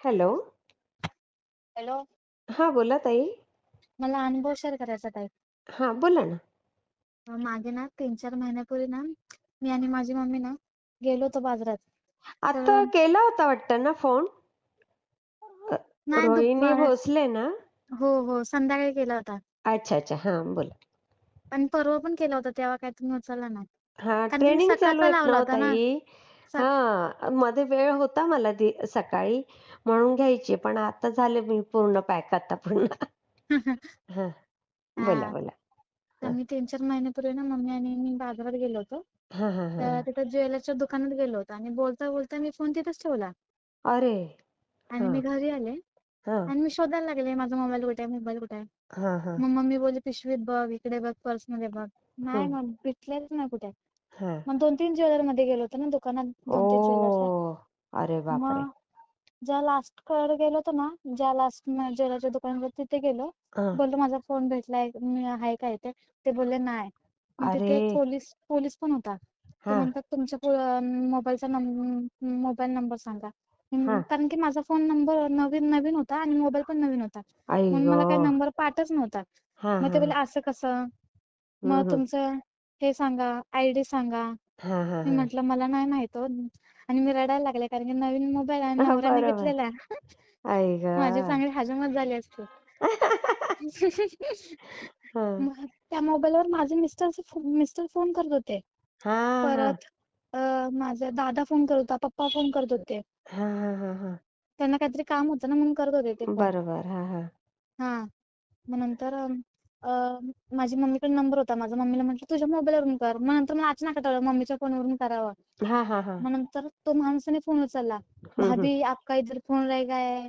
Hello. Hello. हा बोला ताई. मला अनुभव शेअर करायचा ताई हा बोला ना. मागे ना तीन चार महिन्यापूर्वी ना मी आणि माझी मम्मी ना गेलो होतो बाजारात. आता केला होता वाटतं ना फोन? नाही रोहिणी दुपार. भोसले ना? हो हो संध्याकाळी केला होता. अच्छा अच्छा. हा बोला. आणि परवा पण केला होता तेव्हा काय तुम्ही उचलला नाही. हा कारण ट्रेनिंग चालू सकाळचा आहेत ना लावला होता ना. ताई? हा मध्ये वेळ होता मला दि- सकाळी म्हणून घ्यायची पण आता झाले मी पूर्ण पॅक आता पुन्हा हा बोला हा. बोला तर हा मी तीन चार महिन्यापूर्वी ना मम्मी आणि मी बाजारात गेलो होतो. हा हा हा. तर तिथं ज्वेलरच्या दुकानात गेलो होतो आणि बोलता बोलता मी फोन तिथेच ठेवला. अरे! आणि हा. मी घरी आले हा. आणि मी शोधायला लागले माझा मोबाईल कुठे आहे? मोबाईल कुठे आहे? हा हा. मग मम्मी बोलली पिशवीत बघ इकडे बघ पर्समध्ये बघ नाही हम्म, मग भेटलेच नाही कुठे. हा. मग दोन तीन ज्वेलरमध्ये गेलो होतो ना दुकानात दोन तीन ज्वेलरच्या ओ अरे बापरे! मग ज्या लास्टकडे गेलो होतो ना ज्या लास्ट ज्वेलरच्या दुकानावर तिथे गेलो हा. बोललो माझा फोन भेटलाय मी आहे का इथे? ते बोलले नाही. मग तिथे अरे! एक पोलीस पोलीस पण होता. ते हा. म्हणतात तुमच्या मोबाईलचा मोबाईल नंबर सांगा. हा. कारण की माझा फोन नंबर नवीन नवीन होता आणि मोबाईल पण नवीन होता. आई म्हणून मला काही नंबर पाठच नव्हता. हा मग ते बोलले असं कसं? मग तुमचं हे सांगा आयडी सांगा. हा हा मी हा. म्हटलं मला नाही माहीत हो आणि मी रडायला लागले कारण की नवीन मोबाईल आहे हा, नवऱ्याने बरोबर. घेतलेला आई ग. माझी चांगली हजामत झाली असती. हा. मग त्या मोबाईलवर माझे मिस्टर मिस्टर फोन करत होते. हा हा. परत अं, माझा दादा फोन करत होता पप्पा फोन करत होते. हा हा हा हा. त्यांना काहीतरी काम होतं ना म्हणून करत होते ते फोन. बरोबर. हा हा. हा. मग नंतर अं, माझी मम्मीकडे नंबर होता. माझा मम्मीला म्हटलं तुझ्या मोबाईलवरून कर. मग नंतर मला अचानक आठवलं मम्मीच्या फोनवरून करावं. हा हा हा. मग नंतर तो माणसाने फोन उचलला भाभी आपका इधर फोन रह गया है?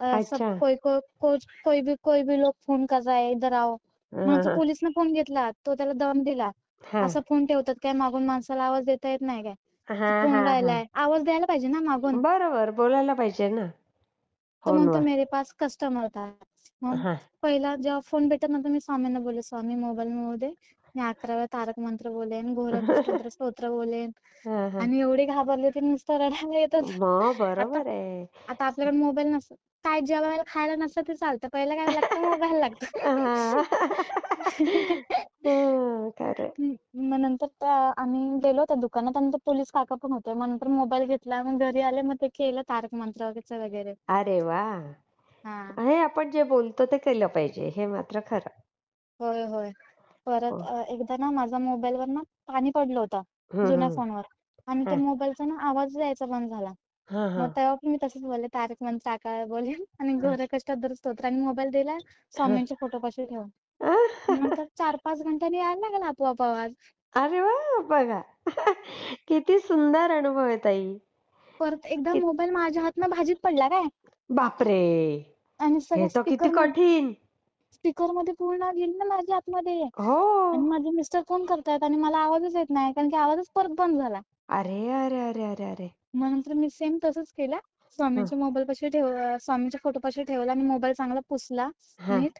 अ, सब अच्छा. कोई को, को, कोई भी कोई भी लोग फोन कर रहा है इधर आओ. मग हा नंतर हा. पोलिसने फोन घेतला. तो त्याला दम दिला. हा. असा फोन ठेवतात काय? मागून माणसाला आवाज देता येत नाही काय? हा फोन हा हा. राहिलाय. आवाज द्यायला पाहिजे ना मागून. बरोबर बोलायला पाहिजे ना तो म्हणतो मेरे पास कस्टमर था. मग हा. पहिला जेव्हा फोन भेटत नव्हता मी स्वामींना बोलले स्वामी मोबाईल मिळू दे. मी अकरा वेळा तारक मंत्र बोलेन घोरकृष्ण स्तोत्र बोलेन. हा हा. आणि एवढी घाबरली होती नुसतं रडायला येत होतं. मग आता बरोबर आहे. आता आपल्याकडे मोबाईल नसतो. काय जेवायला खायला नसतं ते चालतं. पहिलं काय लागतं? मोबाईल लागतं. हा. हं, मग नंतर त्या आम्ही गेलो त्या दुकानात. आणि ते पोलीस काका पण होते. मग नंतर मोबाईल घेतला. मग घरी आले मग ते केलं तारक मंत्र वगैरे वगैरे. अरे वा हा. हे आपण जे बोलतो ते केलं पाहिजे हे मात्र खरं. होय होय. हो. परत अ, एकदा ना माझा मोबाईलवर ना पाणी पडलं होतं जुन्या हम्म फोनवर आणि हा. त्या मोबाईलचा ना आवाज यायचा बंद झाला. हा हा. मग तेव्हा पण मी तसंच बोलले तारक मंत्र अकरा बोले आणि घोर कष्टात स्तोत्र आणि मोबाईल दिला हा. स्वामींच्या फोटो पाशी ठेवून. हा. नंतर चार पाच घंट्यांनी यायला लागला आपोआप आवाज. अरे वा! बघा. किती सुंदर अनुभव आहे ताई. परत एकदा कि मोबाईल माझ्या हातनं भाजीत पडला काय? बापरे! आणि हे सगळं तर किती स्पीकर कठीण. स्पीकरमध्ये पूर्ण गेली ना माझ्या आतमध्ये. हो. आणि माझे मिस्टर फोन करतायत आणि मला आवाजच येत नाही कारण की आवाजच परत बंद झाला. अरे अरे अरे अरे अरे. मग नंतर मी सेम तसंच केलं. स्वामींच्या मोबाईल पाशी ठेव स्वामींच्या फोटो पाशी ठेवला आणि मोबाईल चांगला पुसला हा. नीट.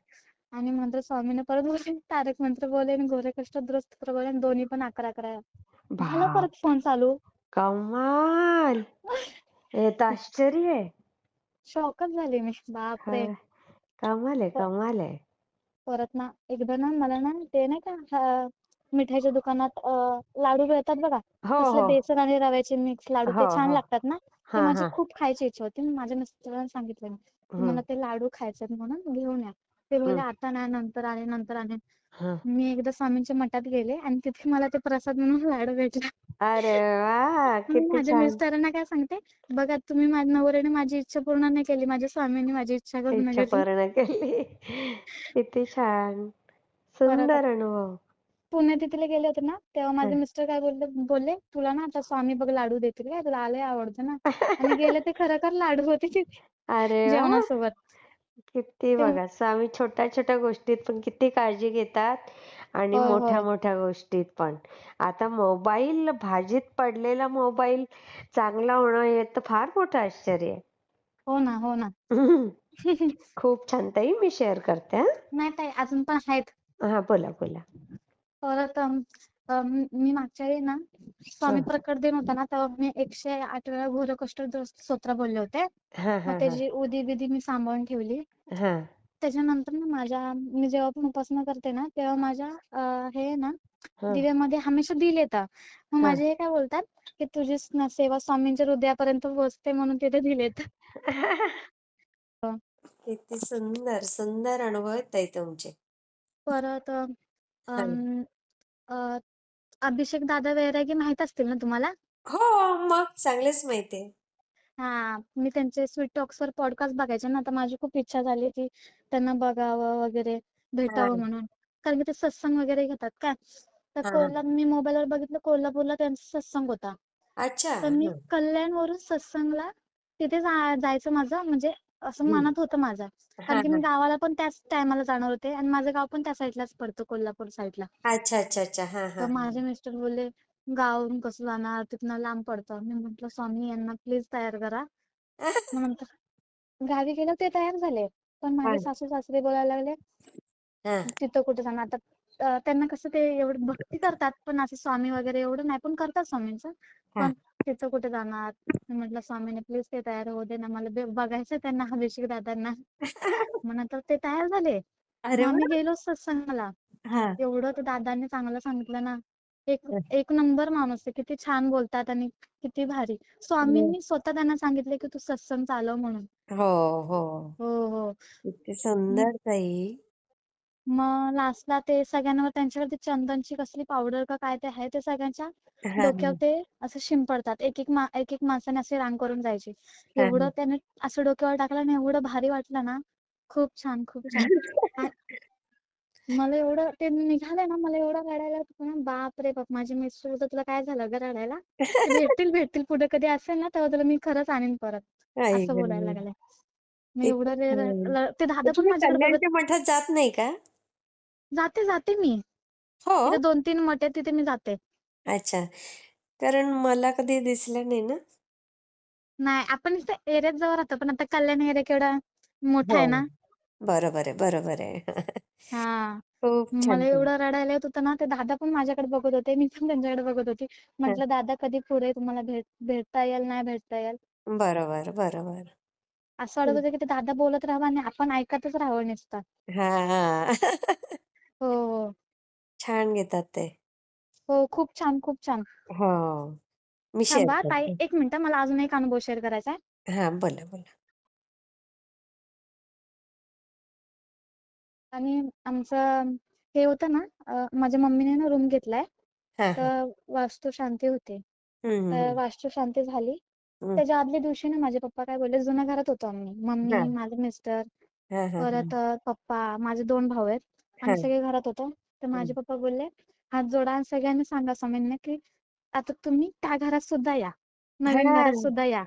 आणि नंतर स्वामीने परत बोलले तारक मंत्र बोले आणि घोर कष्टात स्तोत्र बोले आणि दोन्ही पण अकरा अकरा झाला बाप. परत फोन चालू. कमाल. हे तर आश्चर्य आहे. शॉकच झाले मी. बापरे. खरं. कमाल आहे प- कमाल आहे. परत ना एकदा ना मला ना ते नाही का हा, मिठाईच्या दुकानात अं, लाडू मिळतात बघा. हो हो. बेसन आणि रव्याचे मिक्स लाडू हो ते छान हो. लागतात ना. ते हा माझी हा. खूप खायची इच्छा होती. मी माझ्या मिस्टरांना सांगितलं. मी की हं, मला ते लाडू खायचे आहेत म्हणून घेऊन या. ते बोलले आता नाही नंतर आले नंतर आले. मी एकदा स्वामींच्या मठात गेले आणि तिथे मला ते प्रसाद म्हणून लाडू भेटला. अरे वा! माझ्या मिस्टरांना काय सांगते बघा तुम्ही माझ्या नवऱ्याने माझी इच्छा पूर्ण नाही केली माझ्या स्वामींनी माझी इच्छा केली पूर्ण केली. किती छान. सुंदर अनुभव. पुण्यतिथीला गेले होते ना तेव्हा. माझे मिस्टर काय बोलले बोलले तुला ना आता स्वामी बघ लाडू देतील काय? तुला आलंय आवडतं ना. आणि गेले ते खरं लाडू होते. तिथे जेवणासोबत. किती बघा स्वामी छोट्या छोट्या गोष्टीत पण किती काळजी घेतात आणि होय मोठ्या होय. मोठ्या गोष्टीत पण. आता मोबाईल भाजीत पडलेला मोबाईल चांगला होणं हे तर फार मोठं आश्चर्य आहे. हो ना हो ना. खूप छान ताई मी शेअर करते नाही ताई अजून पण आहेत. हा हा बोला बोला. परत अम, मी मागच्या वेळी ना स्वामी. प्रकट दिन होता ना तेव्हा मी एकशे आठ वेळा घोरकष्ट स्तोत्र बोलले होते मग. त्याची उदी बिदी मी सांभाळून ठेवली. त्याच्यानंतर ना माझ्या मी जेव्हा पण उपासना करते ना तेव्हा माझ्या हे ना. दिव्यामध्ये हमेशा दिल येतात मग. माझे हे काय बोलतात की तुझी सेवा स्वामींच्या हृदयापर्यंत पोहोचते म्हणून तिथे दिल येतं किती सुंदर सुंदर अनुभव आहेत ताई तुमचे परत अभिषेक दादा वैरागी माहीत असतील ना तुम्हाला हो मग चांगलेच माहितीये हा मी त्यांचे स्वीट टॉक्स वर पॉडकास्ट बघायचे ना तर माझी खूप इच्छा झाली की त्यांना बघावं वगैरे भेटावं. म्हणून कारण की ते सत्संग वगैरे घेतात काय तर हां. कोल्हा मी मोबाईलवर बघितलं कोल्हापूरला त्यांचा सत्संग होता अच्छा तर मी हं. कल्याणवरून सत्संगला तिथे जा- जायचं माझं म्हणजे असं. मनात होतं माझं कारण की मी. गावाला पण त्याच टायमाला जाणार होते आणि माझं गाव पण त्या साईडलाच पडतं कोल्हापूर साईडला अच्छा अच्छा अच्छा हां तर हां माझे मिस्टर बोलले गावावरून कसं जाणार तिथनं लांब पडतं मी म्हंटल स्वामी यांना प्लीज तयार करा. मग नंतर गावी गेलो ते तयार झाले पण माझे हां. सासू सासरे बोलायला लागले हां. तिथं कुठे जाणार आता अं, त्यांना कसं ते एवढं भक्ती करतात पण असं स्वामी वगैरे एवढं नाही पण करतात स्वामींचं हां. पण तिथं कुठे जाणार? मी म्हटलं स्वामीने प्लीज ते तयार होऊ दे ना मला बघायचं त्यांना अभिषेक दादांना. मग नंतर ते तयार झाले. आम्ही गेलो सत्संगाला. हां. एवढं ते दादांनी चांगलं सांगितलं ना. एक एक नंबर माणूस आहे. किती छान बोलतात आणि किती भारी. हो. स्वामींनी स्वतः त्यांना सांगितले की तू सत्संग चालव म्हणून. हो हो. हो हो. सुंदर ताई. मग लास्टला ते सगळ्यांवर त्यांच्याकडे ती चंदनची कसली पावडर का काय ते आहे ते सगळ्यांच्या डोक्यावर ते असं शिंपडतात. एक एक मा एक एक माणसाने असे रांग करून जायची. हां एवढं त्याने असं डोक्यावर टाकलं ना एवढं भारी वाटलं ना खूप छान खूप छान. मला एवढं ते निघाले ना मला एवढं रडायला होतं ना बाप रे बाप माझे मिस्टर होतं तुला काय झालं ग रडायला? ते भेटतील भेटतील. पुढे कधी असेल ना तेव्हा तुला मी खरंच आणीन परत. आई असं बोलायला गं. लागले मी किती एवढं रे- छान र- ते दादा पण माझ्याकडे बघत कल्याणच्या मठात जात नाही का? जाते जाते मी. हो? तिथे दोन तीन मठ आहेत तिथे मी जाते. अच्छा. कारण मला कधी दिसलं नाही ना. नाही आपण इथे एरियात जवळ राहतो पण आता कल्याण एरिया केवढा मोठा हो. आहे ना. बरोबर आहे बरोबर आहे. हा. खूप छान मला एवढं रडायला येत होतं ना ते दादा पण माझ्याकडे बघत होते मी पण त्यांच्याकडे बघत होती. हां. म्हटलं दादा कधी पुढे तुम्हाला भेट भेटता येईल नाही भेटता येईल? बरोबर बरोबर. असं वाटत होतं की ते दादा बोलत राहावं आणि आपण ऐकतच राहावं नुसतं. हा. हा हो. हो छान घेतात ते. हो खूप छान खूप छान. हो. मी शेअर थांबा ताई करते. एक मिनिट मला अजून एक अनुभव शेअर करायचा आहे. हा बोला बोला. आणि आमचं हे होतं ना अं, माझ्या मम्मीने ना रूम घेतलाय. हा हा. तर वास्तू शांती होते. तर हम्म वास्तू शांती झाली. त्याच्या आदल्या दिवशी ना माझे पप्पा काय बोलले जुन्या घरात होतो आम्ही. हा. मम्मी माझे मिस्टर हा हा. परत अं, पप्पा माझे दोन भाऊ आहेत. हा. आम्ही सगळे घरात होतो. तर माझे पप्पा बोलले हात जोडा आणि सगळ्यांनी सांगा स्वामींना की आता तुम्ही त्या घरात सुद्धा या. नवीन हा. घरात सुद्धा या.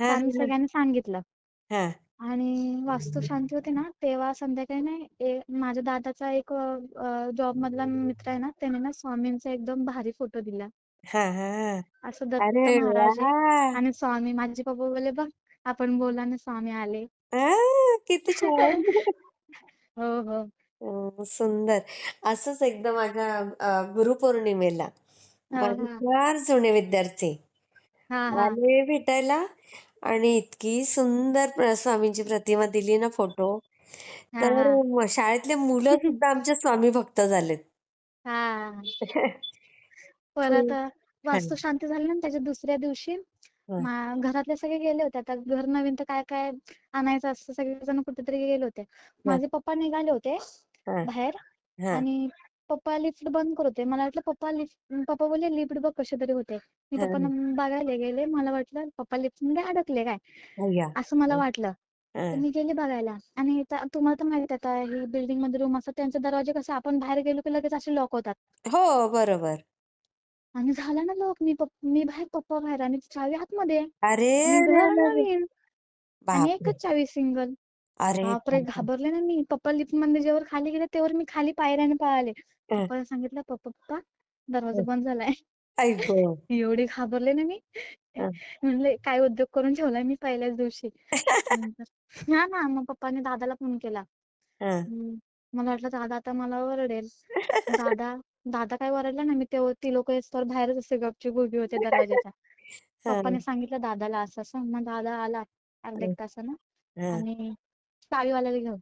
तर हा आम्ही सगळ्यांनी सांगितलं. हा. आणि वास्तू शांती होती ना तेव्हा संध्याकाळी ना ए- माझ्या दादाचा एक जॉब मधला मित्र आहे ना त्याने ना स्वामींचा एकदम भारी फोटो दिला. हा हा. असं अरे दत्त महाराज आहे आणि स्वामी माझे पप्पा बोलले बघ आपण बोला ना स्वामी आले. किती छान. हो हो. अं, सुंदर. असंच एकदा माझ्या अं, गुरुपौर्णिमेला हा माझे हा. चार जुने विद्यार्थी हा हा. आले भेटायला आणि इतकी सुंदर प्र- स्वामींची प्रतिमा दिली ना फोटो. हा तर हा. शाळेतले मुलं सुद्धा आमचे स्वामी भक्त झालेत. हा. परत खूप अ, वास्तू शांती झाली ना त्याच्या दुसऱ्या दिवशी. हा. मा- घरातले सगळे गेले होते. आता घर नवीन तर काय काय आणायचं असतं सगळेजण कुठेतरी गेले होते. हा. माझे पप्पा निघाले होते. हा. बाहेर हा. आणि पप्पा लिफ्ट बंद करत होते. मला वाटलं पप्पा लिफ्ट पप्पा बोलले लिफ्ट बघ कशी तरी होते. मी हा पप्पांना बघायला गेले. मला वाटलं पप्पा लिफ्टमध्ये अडकले काय? अय्या. असं मला वाटलं. हा. तर मी गेले बघायला. आणि इथं- तुम्हाला तर माहीत आहे आता ही बिल्डिंगमध्ये रूम असतात त्यांचे दरवाजे कसे आपण बाहेर गेलो की लगेच असे लॉक होतात. हो बरोबर. आणि झालं ना लॉक मी पप- मी बाहेर पप्पा बाहेर आणि चावी आतमध्ये. अरे आणि. नवीन. आणि बापरे. एकच चावी सिंगल अरे बापरे! बापरे. घाबरले ना मी. पप्पा लिफ्टमध्ये जेव्हा खाली गेले तेव्हा मी खाली पायऱ्याने पळाले. हा, पप्पाला सांगितलं पप्पा पप्पा दरवाजा हा. बंद झालाय. आई गं. एवढे घाबरले ना मी. हा. म्हणले काय उद्योग करून ठेवलाय मी पहिल्याच दिवशी? नंतर हा ना. मग पप्पाने दादाला फोन केला. हा. मला वाटलं दादा आता मला ओरडेल. दादा दादा काय ओरडला नाही मी तेव्हा ती लोक बाहेरच असे गपचूप उभी होते दरवाजाच्या हा. पप्पाने सांगितलं दादाला असं असं. मग दादा आला अर्ध्या एक तासानं हा. आणि चावीवाल्याला घेऊन.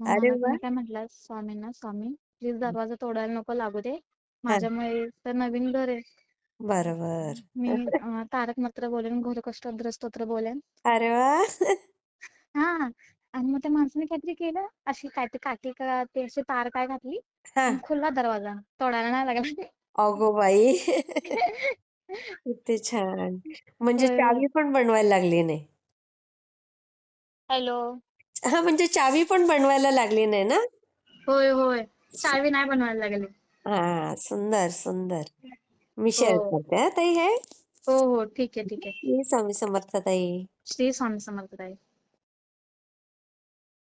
अरे वा. काय म्हटलं स्वामींना स्वामी प्लीज दरवाजा तोडायला नको लागू दे. माझ्यामुळे तर नवीन घर आहे. बरोबर. मी अं, तारक मंत्र बोलेन घोरकष्टोत्तर स्तोत्र बोलेन. अरे वा. हा. आणि मग त्या माणसाने काहीतरी केलं. अशी काहीतरी काठी का ते अशी तार काय घातली? हा. आणि खुलला दरवाजा. तोडायला नाही लागला. अगो बाई. किती छान. म्हणजे होय चावी पण बनवायला लागली नाही. हॅलो. हा म्हणजे चावी पण बनवायला लागली नाही ना? होय होय. चावी नाही बनवायला लागली. हा सुंदर सुंदर. मी हो. शेअर करते हा ताई हे. हो हो. ठीक आहे ठीक आहे. श्री स्वामी समर्थ ताई श्री स्वामी समर्थ ताई